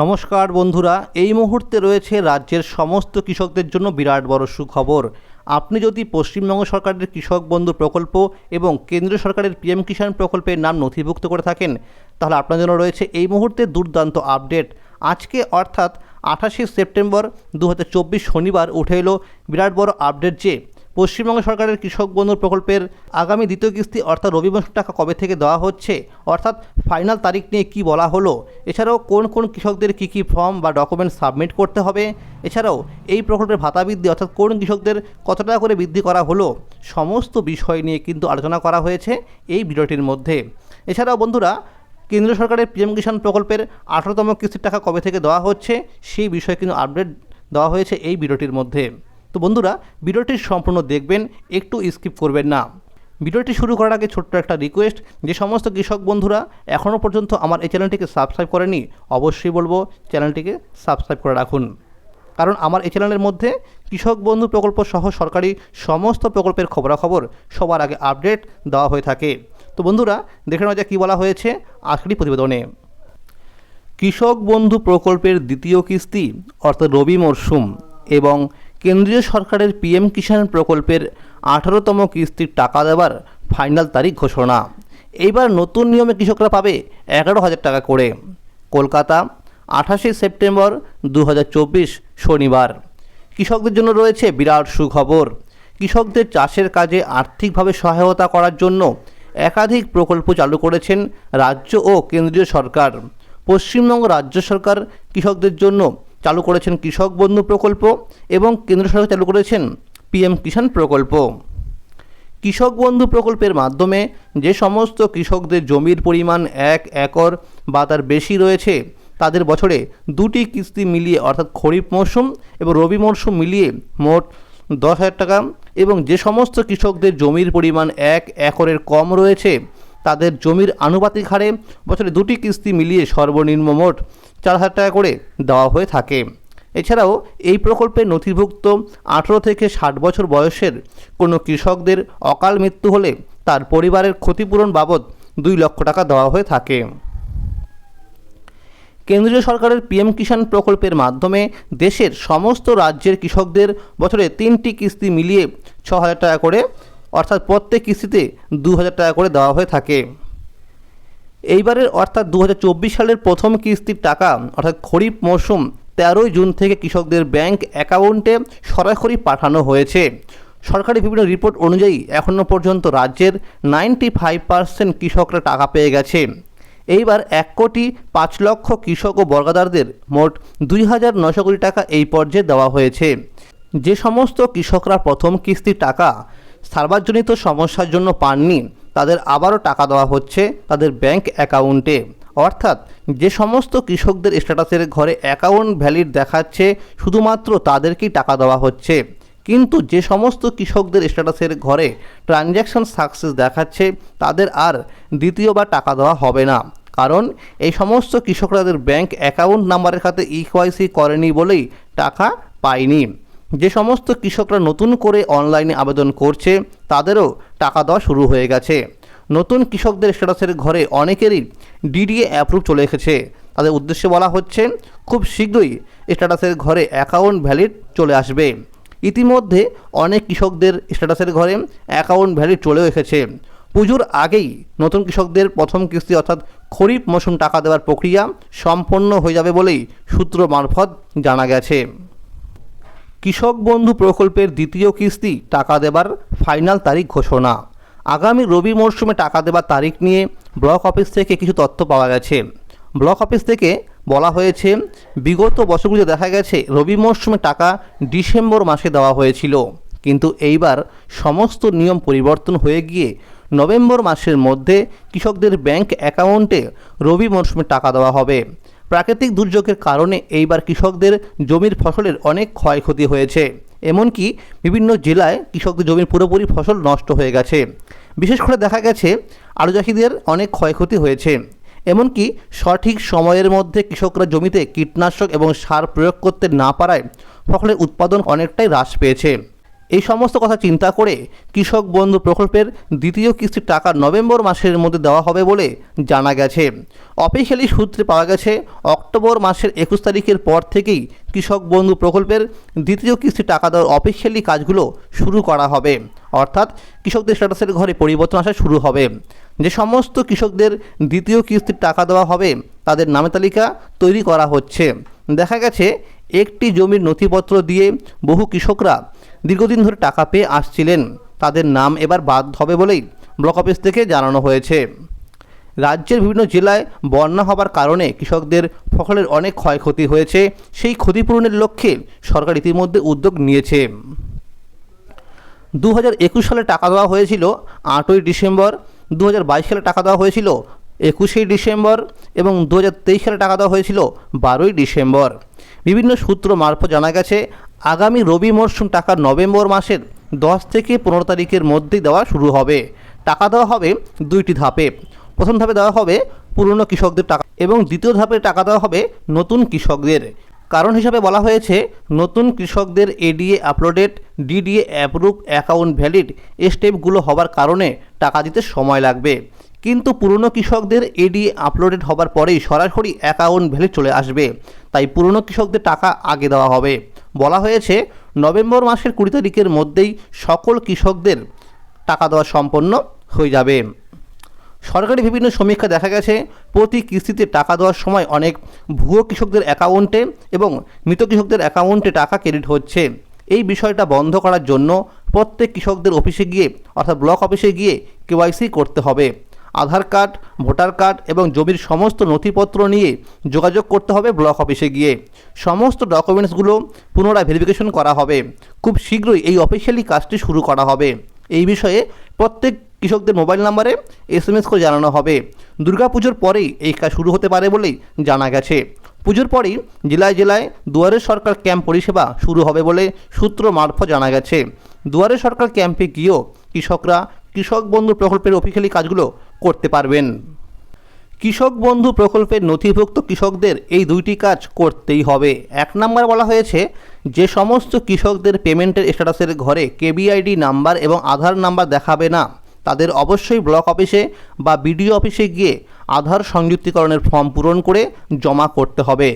নমস্কার বন্ধুরা, এই মুহূর্তে রয়েছে রাজ্যের সমস্ত কৃষকদের জন্য বিরাট বড় সুখবর। আপনি যদি পশ্চিমবঙ্গ সরকারের কৃষক বন্ধু প্রকল্প এবং কেন্দ্রীয় সরকারের পিএম কিষাণ প্রকল্পের নাম নথিভুক্ত করে থাকেন, তাহলে আপনার জন্য রয়েছে এই মুহূর্তে দুর্দান্ত আপডেট। আজকে অর্থাৎ আঠাশে সেপ্টেম্বর দু হাজার চব্বিশ শনিবার উঠে এলো বিরাট বড় আপডেট যে পশ্চিমবঙ্গ সরকারের কৃষক বন্ধু প্রকল্পের আগামী দ্বিতীয় কিস্তি অর্থাৎ রবি টাকা কবে থেকে দেওয়া হচ্ছে? অর্থাৎ ফাইনাল তারিখ নিয়ে কি বলা হলো? এছাড়াও কোন কোন কৃষকদের কী কী ফর্ম বা ডকুমেন্ট সাবমিট করতে হবে? এছাড়াও এই প্রকল্পের ভাতা বৃদ্ধি অর্থাৎ কোন কৃষকদের কত টাকা করে বৃদ্ধি করা হলো? সমস্ত বিষয় নিয়ে কিন্তু আলোচনা করা হয়েছে এই ভিডিওটির মধ্যে। এছাড়াও বন্ধুরা কেন্দ্র সরকারের পিএম কিষাণ প্রকল্পের আঠারোতম কিস্তির টাকা কবে থেকে দেওয়া হচ্ছে? সেই বিষয়ে কিন্তু আপডেট দেওয়া হয়েছে এই ভিডিওটির মধ্যে। তো বন্ধুরা, ভিডিওটি সম্পূর্ণ দেখবেন, একটু স্কিপ করবেন না। ভিডিওটি শুরু করার আগে ছোট্ট একটা রিকোয়েস্ট যে সমস্ত কৃষক বন্ধুরা এখনও পর্যন্ত আমার এই চ্যানেলটিকে সাবস্ক্রাইব করেনি, অবশ্যই বলব চ্যানেলটিকে সাবস্ক্রাইব করে রাখুন। কারণ আমার এই চ্যানেলের মধ্যে কৃষক বন্ধু প্রকল্প সহ সরকারি সমস্ত প্রকল্পের খবরাখবর সবার আগে আপডেট দেওয়া হয়ে থাকে। তো বন্ধুরা, দেখে নেওয়া যাক কী বলা হয়েছে আজকের প্রতিবেদনে। কৃষক বন্ধু প্রকল্পের দ্বিতীয় কিস্তি, অর্থাৎ রবি মরশুম, এবং কেন্দ্রীয় সরকারের পিএম কিষাণ প্রকল্পের আঠারোতম কিস্তির টাকা দেওয়ার ফাইনাল তারিখ ঘোষণা। এইবার নতুন নিয়মে কৃষকরা পাবে এগারো হাজার টাকা করে। কলকাতা, আঠাশে সেপ্টেম্বর দু হাজার চব্বিশ শনিবার। কৃষকদের জন্য রয়েছে বিরাট সুখবর। কৃষকদের চাষের কাজে আর্থিকভাবে সহায়তা করার জন্য একাধিক প্রকল্প চালু করেছেন রাজ্য ও কেন্দ্রীয় সরকার। পশ্চিমবঙ্গ রাজ্য সরকার কৃষকদের জন্য চালু করেছেন কৃষক বন্ধু প্রকল্প এবং কেন্দ্র সরকার চালু করেছেন পিএম কিষাণ প্রকল্প। কৃষক বন্ধু প্রকল্পের মাধ্যমে যে সমস্ত কৃষকদের জমির পরিমাণ এক একর বা তার বেশি রয়েছে, তাদের বছরে দুটি কিস্তি মিলিয়ে অর্থাৎ খরিফ মরশুম এবং রবি মরশুম মিলিয়ে মোট দশ হাজার টাকা এবং যে সমস্ত কৃষকদের জমির পরিমাণ এক একরের কম রয়েছে তাদের জমির আনুপাতিক হারে বছরে দুটি কিস্তি মিলিয়ে সর্বনিম্ন মোট চার হাজার টাকা করে দেওয়া হয়ে থাকে। এছাড়াও এই প্রকল্পে নথিভুক্ত আঠেরো থেকে ষাট বছর বয়সের কোনো কৃষকদের অকাল মৃত্যু হলে তার পরিবারের ক্ষতিপূরণ বাবদ দুই লক্ষ টাকা দেওয়া হয়ে থাকে। কেন্দ্রীয় সরকারের পিএম কিষাণ প্রকল্পের মাধ্যমে দেশের সমস্ত রাজ্যের কৃষকদের বছরে তিনটি কিস্তি মিলিয়ে ছ হাজার টাকা করে অর্থাৎ প্রত্যেক কিস্তিতে দু হাজার টাকা করে দেওয়া হয়ে থাকে। এইবারের অর্থাৎ দু হাজার চব্বিশ সালের প্রথম কিস্তির টাকা, অর্থাৎ খরিফ মরশুম তেরোই জুন থেকে কৃষকদের ব্যাংক অ্যাকাউন্টে সরাসরি পাঠানো হয়েছে। সরকারি বিভিন্ন রিপোর্ট অনুযায়ী এখনও পর্যন্ত রাজ্যের নাইনটি ফাইভ পার্সেন্ট কৃষকরা টাকা পেয়ে গেছে। এইবার এক কোটি পাঁচ লক্ষ কৃষক ও বর্গাদারদের মোট দুই হাজার নশো কোটি টাকা এই পর্যায়ে দেওয়া হয়েছে। যে সমস্ত কৃষকরা প্রথম কিস্তির টাকা সার্বজনিত সমস্যার জন্য পাননি, তাদের আবারও টাকা দেওয়া হচ্ছে তাদের ব্যাংক অ্যাকাউন্টে। অর্থাৎ যে সমস্ত কৃষকদের স্ট্যাটাসের ঘরে অ্যাকাউন্ট ভ্যালিড দেখাচ্ছে, শুধুমাত্র তাদেরকেই টাকা দেওয়া হচ্ছে। কিন্তু যে সমস্ত কৃষকদের স্ট্যাটাসের ঘরে ট্রানজ্যাকশন সাকসেস দেখাচ্ছে, তাদের আর দ্বিতীয়বার টাকা দেওয়া হবে না। কারণ এই সমস্ত কৃষকরা তাদের ব্যাংক অ্যাকাউন্ট নাম্বারের খাতে ইকোয়াইসি করেনি বলেই টাকা পায়নি। যে সমস্ত কৃষকরা নতুন করে অনলাইনে আবেদন করছে, তাদেরও টাকা দেওয়া শুরু হয়ে গেছে। নতুন কৃষকদের স্ট্যাটাসের ঘরে অনেকেরই ডিডিএ অ্যাপ্রুভ চলে এসেছে। তাদের উদ্দেশ্যে বলা হচ্ছে, খুব শীঘ্রই স্ট্যাটাসের ঘরে অ্যাকাউন্ট ভ্যালিড চলে আসবে। ইতিমধ্যে অনেক কৃষকদের স্ট্যাটাসের ঘরে অ্যাকাউন্ট ভ্যালিড চলেও এসেছে। পুজোর আগেই নতুন কৃষকদের প্রথম কিস্তি অর্থাৎ খরিফ মৌসুম টাকা দেওয়ার প্রক্রিয়া সম্পন্ন হয়ে যাবে বলেই সূত্র মারফত জানা গেছে। কৃষক বন্ধু প্রকল্পের দ্বিতীয় কিস্তি, টাকা দেবার ফাইনাল তারিখ ঘোষণা। আগামী রবি মরশুমে টাকা দেবার তারিখ নিয়ে ব্লক অফিস থেকে কিছু তথ্য পাওয়া গেছে। ব্লক অফিস থেকে বলা হয়েছে, বিগত বছরগুলিতে দেখা গেছে রবি মরশুমে টাকা ডিসেম্বর মাসে দেওয়া হয়েছিল। কিন্তু এইবার সমস্ত নিয়ম পরিবর্তন হয়ে গিয়ে নভেম্বর মাসের মধ্যে কৃষকদের ব্যাংক অ্যাকাউন্টে রবি মরশুমে টাকা দেওয়া হবে। প্রাকৃতিক দুর্যোগের কারণে এইবার কৃষকদের জমির ফসলের অনেক ক্ষয়ক্ষতি হয়েছে। এমনকি বিভিন্ন জেলায় কৃষকদের জমির পুরোপুরি ফসল নষ্ট হয়ে গেছে। বিশেষ করে দেখা গেছে, আলু চাষিদের অনেক ক্ষয়ক্ষতি হয়েছে। এমনকি সঠিক সময়ের মধ্যে কৃষকরা জমিতে কীটনাশক এবং সার প্রয়োগ করতে না পারায় ফসলের উৎপাদন অনেকটাই হ্রাস পেয়েছে। এই সমস্ত কথা চিন্তা করে কৃষক বন্ধু প্রকল্পের দ্বিতীয় কিস্তির টাকা নভেম্বর মাসের মধ্যে দেওয়া হবে বলে জানা গেছে। অফিসিয়ালি সূত্রে পাওয়া গেছে, অক্টোবর মাসের একুশ তারিখের পর থেকেই কৃষক বন্ধু প্রকল্পের দ্বিতীয় কিস্তির টাকা দেওয়ার অফিসিয়ালি কাজগুলো শুরু করা হবে। অর্থাৎ কৃষকদের স্ট্যাটাসের ঘরে পরিবর্তন আসা শুরু হবে। যে সমস্ত কৃষকদের দ্বিতীয় কিস্তির টাকা দেওয়া হবে, তাদের নামে তালিকা তৈরি করা হচ্ছে। দেখা গেছে, একটি জমির নথিপত্র দিয়ে বহু কৃষকরা দীর্ঘদিন ধরে টাকা পেয়ে আসছিলেন। তাদের নাম এবার বাদ হবে বলেই ব্লক অফিস থেকে জানানো হয়েছে। রাজ্যের বিভিন্ন জেলায় বন্যা হবার কারণে কৃষকদের ফসলের অনেক ক্ষয়ক্ষতি হয়েছে। সেই ক্ষতিপূরণের লক্ষ্যে সরকার ইতিমধ্যে উদ্যোগ নিয়েছে। দু হাজার একুশ সালে টাকা দেওয়া হয়েছিল আটই ডিসেম্বর দু হাজার বাইশ সালে টাকা দেওয়া হয়েছিল একুশে ডিসেম্বর এবং দু হাজার তেইশ সালে টাকা দেওয়া হয়েছিল বারোই ডিসেম্বর। বিভিন্ন সূত্র মারফত জানা গেছে আগামী রবি মরশুম টাকা নভেম্বর মাসের দশ থেকে পনেরো তারিখের মধ্যেই দেওয়া শুরু হবে। টাকা দেওয়া হবে দুইটি ধাপে। প্রথম ধাপে দেওয়া হবে পুরনো কৃষকদের টাকা এবং দ্বিতীয় ধাপে টাকা দেওয়া হবে নতুন কৃষকদের। কারণ হিসাবে বলা হয়েছে, নতুন কৃষকদের ADA uploaded DDA approve account valid এই স্টেপগুলো হবার কারণে টাকা দিতে সময় লাগবে। কিন্তু পুরনো কৃষকদের এডিএ আপলোডেড হবার পরেই সরাসরি অ্যাকাউন্ট ভ্যালিড চলে আসবে। তাই পুরনো কৃষকদের টাকা আগে দেওয়া হবে। বলা হয়েছে, নভেম্বর মাসের কুড়ি তারিখের মধ্যেই সকল কৃষকদের টাকা দেওয়া সম্পন্ন হয়ে যাবে। সরকারি বিভিন্ন সমীক্ষা দেখা গেছে, প্রতি কিস্তিতে টাকা দেওয়ার সময় অনেক ভুয়ো কৃষকদের অ্যাকাউন্টে এবং মৃত কৃষকদের অ্যাকাউন্টে টাকা ক্রেডিট হচ্ছে। এই বিষয়টা বন্ধ করার জন্য প্রত্যেক কৃষকদের অফিসে গিয়ে, অর্থাৎ ব্লক অফিসে গিয়ে কেওয়াইসি করতে হবে। আধার কার্ড, ভোটার কার্ড এবং জমির সমস্ত নথিপত্র নিয়ে যোগাযোগ করতে হবে ব্লক অফিসে গিয়ে। সমস্ত ডকুমেন্টসগুলো পুনরায় ভেরিফিকেশন করা হবে। খুব শীঘ্রই এই অফিসিয়ালি কাজটি শুরু করা হবে। এই বিষয়ে প্রত্যেক কৃষকদের মোবাইল নাম্বারে এস এম এস করে জানানো হবে। দুর্গাপুজোর পরেই এই কাজ শুরু হতে পারে বলেই জানা গেছে। পুজোর পরেই জেলায় জেলায় দুয়ারে সরকার ক্যাম্প পরিষেবা শুরু হবে বলে সূত্র মারফত জানা গেছে। দুয়ারে সরকার ক্যাম্পে গিয়েও কৃষকরা কৃষক বন্ধু প্রকল্পের অফিসিয়ালি কাজগুলো করতে পারবেন। কৃষক বন্ধু প্রকল্পের নথিভুক্ত কৃষকদের এই দুইটি কাজ করতেই হবে। এক নম্বর বলা হয়েছে, যে সমস্ত কৃষকদের পেমেন্টের স্ট্যাটাসের ঘরে কেবিআইডি নাম্বার এবং আধার নাম্বার দেখাবে না। তাদের অবশ্যই ব্লক অফিসে বা বিডিও অফিসে গিয়ে আধার সংযুক্তিকরণের ফর্ম পূরণ করে জমা করতে হবে।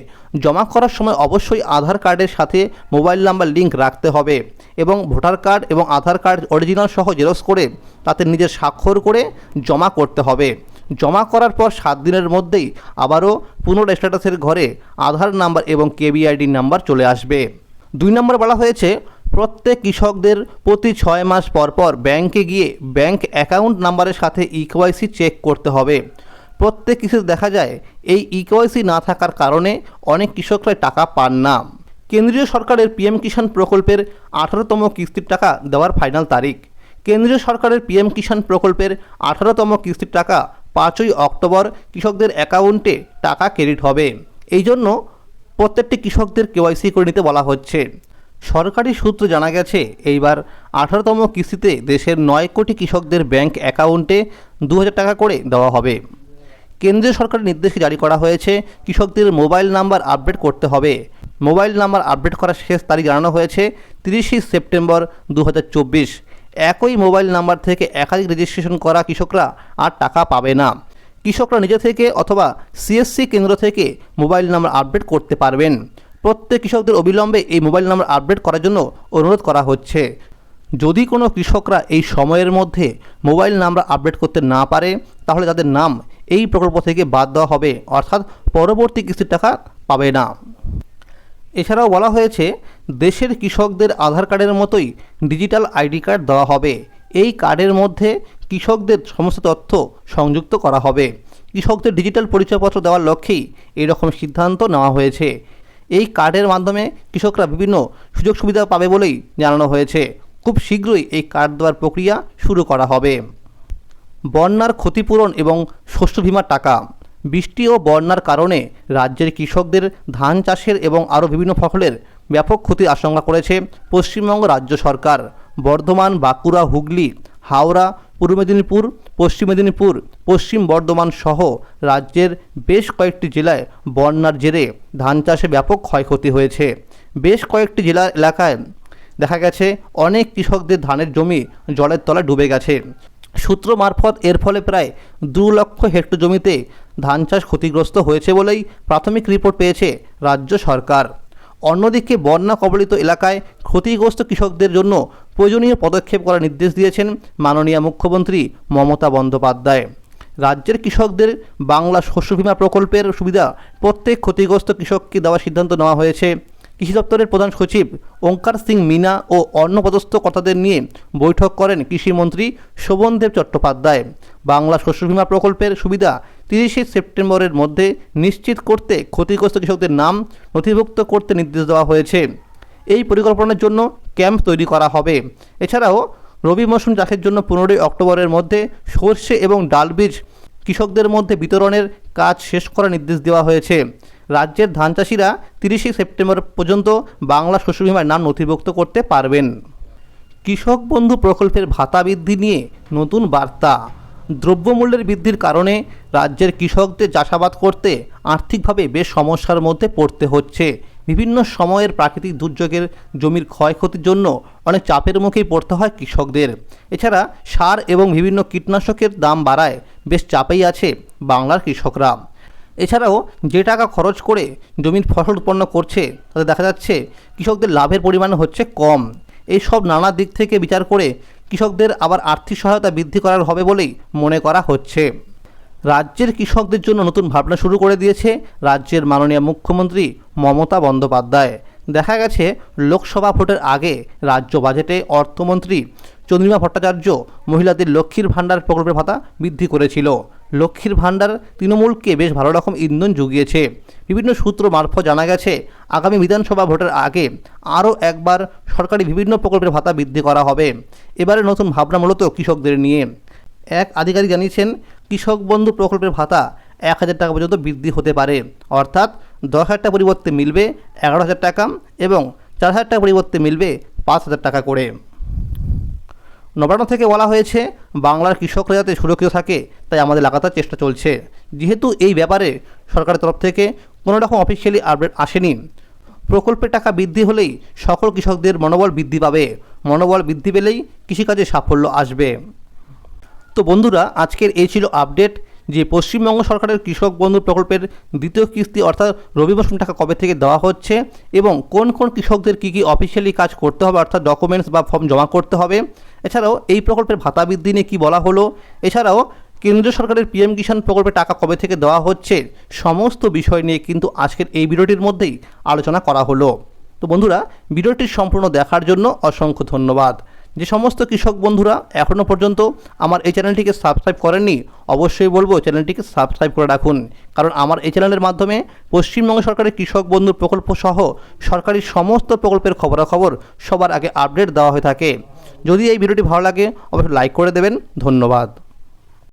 জমা করার সময় অবশ্যই আধার কার্ডের সাথে মোবাইল নাম্বার লিংক রাখতে হবে এবং ভোটার কার্ড এবং আধার কার্ড অরিজিনাল সহ জেরক্স করে তাতে নিজের স্বাক্ষর করে জমা করতে হবে। জমা করার পর সাত দিনের মধ্যেই আবারও পুনরায় স্ট্যাটাসের ঘরে আধার নাম্বার এবং কেবিআইডি নাম্বার চলে আসবে। দুই নম্বর বলা হয়েছে প্রত্যেক কৃষকদের প্রতি ছয় মাস পর পর ব্যাংকে গিয়ে ব্যাংক অ্যাকাউন্ট নাম্বারের সাথে ইকেওয়াইসি চেক করতে হবে। প্রত্যেক কৃষক দেখা যায়, এই ইকেওয়াইসি না থাকার কারণে অনেক কৃষকরা টাকা পান না। কেন্দ্রীয় সরকারের পিএম কিষাণ প্রকল্পের আঠারোতম কিস্তির টাকা দেওয়ার ফাইনাল তারিখ। কেন্দ্রীয় সরকারের পিএম কিষাণ প্রকল্পের আঠারোতম কিস্তির টাকা পাঁচই অক্টোবর কৃষকদের অ্যাকাউন্টে টাকা ক্রেডিট হবে। এই জন্য প্রত্যেকটি কৃষকদের কেওয়াইসি করে নিতে বলা হচ্ছে। সরকারি সূত্রে জানা গেছে, এইবার আঠারোতম কিস্তিতে দেশের নয় কোটি কৃষকদের ব্যাংক অ্যাকাউন্টে দু হাজার টাকা করে দেওয়া হবে। কেন্দ্রীয় সরকারের নির্দেশে জারি করা হয়েছে, কৃষকদের মোবাইল নাম্বার আপডেট করতে হবে। মোবাইল নাম্বার আপডেট করার শেষ তারিখ জানানো হয়েছে, তিরিশে সেপ্টেম্বর দু হাজার চব্বিশ। একই মোবাইল নাম্বার থেকে একাধিক রেজিস্ট্রেশন করা কৃষকরা আর টাকা পাবে না। কৃষকরা নিজে থেকে অথবা সিএসসি কেন্দ্র থেকে মোবাইল নাম্বার আপডেট করতে পারবেন। প্রত্যেক কৃষকদের অবিলম্বে এই মোবাইল নাম্বার আপডেট করার জন্য অনুরোধ করা হচ্ছে। যদি কোনো কৃষকরা এই সময়ের মধ্যে মোবাইল নাম্বার আপডেট করতে না পারে, তাহলে তাদের নাম এই প্রকল্প থেকে বাদ দেওয়া হবে, অর্থাৎ পরবর্তী কিস্তির টাকা পাবে না। এছাড়াও বলা হয়েছে, দেশের কৃষকদের আধার কার্ডের মতোই ডিজিটাল আইডি কার্ড দেওয়া হবে। এই কার্ডের মধ্যে কৃষকদের সমস্ত তথ্য সংযুক্ত করা হবে। কৃষকদের ডিজিটাল পরিচয়পত্র দেওয়ার লক্ষ্যেই এরকম সিদ্ধান্ত নেওয়া হয়েছে। এই কার্ডের মাধ্যমে কৃষকরা বিভিন্ন সুযোগ সুবিধা পাবে বলেই জানানো হয়েছে। খুব শীঘ্রই এই কার্ড দেওয়ার প্রক্রিয়া শুরু করা হবে। বন্যার ক্ষতিপূরণ এবং শস্য বিমার টাকা। বৃষ্টি ও বন্যার কারণে রাজ্যের কৃষকদের ধান চাষের এবং আরও বিভিন্ন ফসলের ব্যাপক ক্ষতির আশঙ্কা করেছে পশ্চিমবঙ্গ রাজ্য সরকার। বর্ধমান, বাঁকুড়া, হুগলি, হাওড়া পূর্ব মেদিনীপুর, পশ্চিম মেদিনীপুর, পশ্চিম বর্ধমান সহ রাজ্যের বেশ কয়েকটি জেলায় বন্যার জেরে ধান চাষে ব্যাপক ক্ষয়ক্ষতি হয়েছে। বেশ কয়েকটি জেলা এলাকায় দেখা গেছে, অনেক কৃষকদের ধানের জমি জলের তলায় ডুবে গেছে। সূত্র মারফত এর ফলে প্রায় দু লক্ষ হেক্টর জমিতে ধান চাষ ক্ষতিগ্রস্ত হয়েছে বলেই প্রাথমিক রিপোর্ট পেয়েছে রাজ্য সরকার। অন্যদিকে বন্যা কবলিত এলাকায় ক্ষতিগ্রস্ত কৃষকদের জন্য প্রয়োজনীয় পদক্ষেপ করার নির্দেশ দিয়েছেন মাননীয় মুখ্যমন্ত্রী মমতা বন্দ্যোপাধ্যায়। রাজ্যের কৃষকদের বাংলা শস্য বিমা প্রকল্পের সুবিধা প্রত্যেক ক্ষতিগ্রস্ত কৃষককে দেওয়ার সিদ্ধান্ত নেওয়া হয়েছে। কৃষি দপ্তরের প্রধান সচিব ওঙ্কার সিং মিনা ও অন্নপদস্থ কর্তাদের নিয়ে বৈঠক করেন কৃষিমন্ত্রী শোভনদেব চট্টোপাধ্যায়। বাংলা শস্য বীমা প্রকল্পের সুবিধা তিরিশে সেপ্টেম্বরের মধ্যে নিশ্চিত করতে ক্ষতিগ্রস্ত কৃষকদের নাম নথিভুক্ত করতে নির্দেশ দেওয়া হয়েছে। এই পরিকল্পনার জন্য ক্যাম্প তৈরি করা হবে। এছাড়াও রবি মৌসুম চাষের জন্য পনেরোই অক্টোবরের মধ্যে সর্ষে এবং ডাল বীজ কৃষকদের মধ্যে বিতরণের কাজ শেষ করার নির্দেশ দেওয়া হয়েছে। রাজ্যের ধান চাষিরা তিরিশে সেপ্টেম্বর পর্যন্ত বাংলা শস্য বীমার নাম নথিভুক্ত করতে পারবেন। কৃষক বন্ধু প্রকল্পের ভাতা বৃদ্ধি নিয়ে নতুন বার্তা। দ্রব্যমূল্যের বৃদ্ধির কারণে রাজ্যের কৃষকদের চাষাবাদ করতে আর্থিকভাবে বেশ সমস্যার মধ্যে পড়তে হচ্ছে। বিভিন্ন সময়ের প্রাকৃতিক দুর্যোগের জমির ক্ষয়ক্ষতির জন্য অনেক চাপের মুখেই পড়তে হয় কৃষকদের। এছাড়া সার এবং বিভিন্ন কীটনাশকের দাম বাড়ায় বেশ চাপেই আছে বাংলার কৃষকরা। এছাড়াও যে টাকা খরচ করে জমির ফসল উৎপন্ন করছে, তাতে দেখা যাচ্ছে কৃষকদের লাভের পরিমাণ হচ্ছে কম। এই সব নানা দিক থেকে বিচার করে কৃষকদের আবার আর্থিক সহায়তা বৃদ্ধি করার হবে বলেই মনে করা হচ্ছে। রাজ্যের কৃষকদের জন্য নতুন ভাবনা শুরু করে দিয়েছে রাজ্যের মাননীয় মুখ্যমন্ত্রী মমতা বন্দ্যোপাধ্যায়। দেখা গেছে, লোকসভা ভোটের আগে রাজ্য বাজেটে অর্থমন্ত্রী চন্দ্রিমা ভট্টাচার্য মহিলাদের লক্ষ্মীর ভাণ্ডার প্রকল্পের ভাতা বৃদ্ধি করেছিল। লক্ষ্মীর ভাণ্ডার তৃণমূলকে বেশ ভালো রকম ইন্ধন জুগিয়েছে। বিভিন্ন সূত্র মারফত জানা গেছে, আগামী বিধানসভা ভোটের আগে আরও একবার সরকারি বিভিন্ন প্রকল্পের ভাতা বৃদ্ধি করা হবে। এবারে নতুন ভাবনা মূলত কৃষকদের নিয়ে। এক আধিকারিক জানিয়েছেন কৃষক বন্ধু প্রকল্পের ভাতা এক হাজার টাকা পর্যন্ত বৃদ্ধি হতে পারে। অর্থাৎ দশ হাজার টাকা পরিবর্তে মিলবে এগারো হাজার টাকা এবং চার হাজার টাকা পরিবর্তে মিলবে পাঁচ হাজার টাকা করে। নবান্ন থেকে বলা হয়েছে, বাংলার কৃষকরা যাতে সুরক্ষিত থাকে, তাই আমাদের লাগাতার চেষ্টা চলছে। যেহেতু এই ব্যাপারে সরকারের তরফ থেকে কোনো রকম অফিসিয়ালি আপডেট আসেনি। প্রকল্পের টাকা বৃদ্ধি হলেই সকল কৃষকদের মনোবল বৃদ্ধি পাবে। মনোবল বৃদ্ধি পেলেই কৃষিকাজে সাফল্য আসবে। তো বন্ধুরা, আজকের এই ছিল আপডেট যে পশ্চিমবঙ্গ সরকারের কৃষক বন্ধু প্রকল্পের দ্বিতীয় কিস্তি অর্থাৎ রবি মৌসুম টাকা কবে থেকে দেওয়া হচ্ছে এবং কোন কোন কৃষকদের কী কী অফিসিয়ালি কাজ করতে হবে অর্থাৎ ডকুমেন্টস বা ফর্ম জমা করতে হবে। এছাড়াও এই প্রকল্পের ভাতা বৃদ্ধি নিয়ে কী বলা হলো? এছাড়াও কেন্দ্রীয় সরকারের পিএম কিষাণ প্রকল্পে টাকা কবে থেকে দেওয়া হচ্ছে? সমস্ত বিষয় নিয়ে কিন্তু আজকের এই ভিডিওটির মধ্যেই আলোচনা করা হলো। তো বন্ধুরা, ভিডিওটি সম্পূর্ণ দেখার জন্য অসংখ্য ধন্যবাদ। যে সমস্ত কৃষক বন্ধুরা এখনও পর্যন্ত আমার এই চ্যানেলটিকে সাবস্ক্রাইব করেননি, অবশ্যই বলব চ্যানেলটিকে সাবস্ক্রাইব করে রাখুন। কারণ আমার এই চ্যানেলের মাধ্যমে পশ্চিমবঙ্গ সরকারের কৃষক বন্ধুর প্রকল্প সহ সরকারি সমস্ত প্রকল্পের খবরাখবর সবার আগে আপডেট দেওয়া হয়ে থাকে। যদি এই ভিডিওটি ভালো লাগে, অবশ্যই লাইক করে দেবেন। ধন্যবাদ।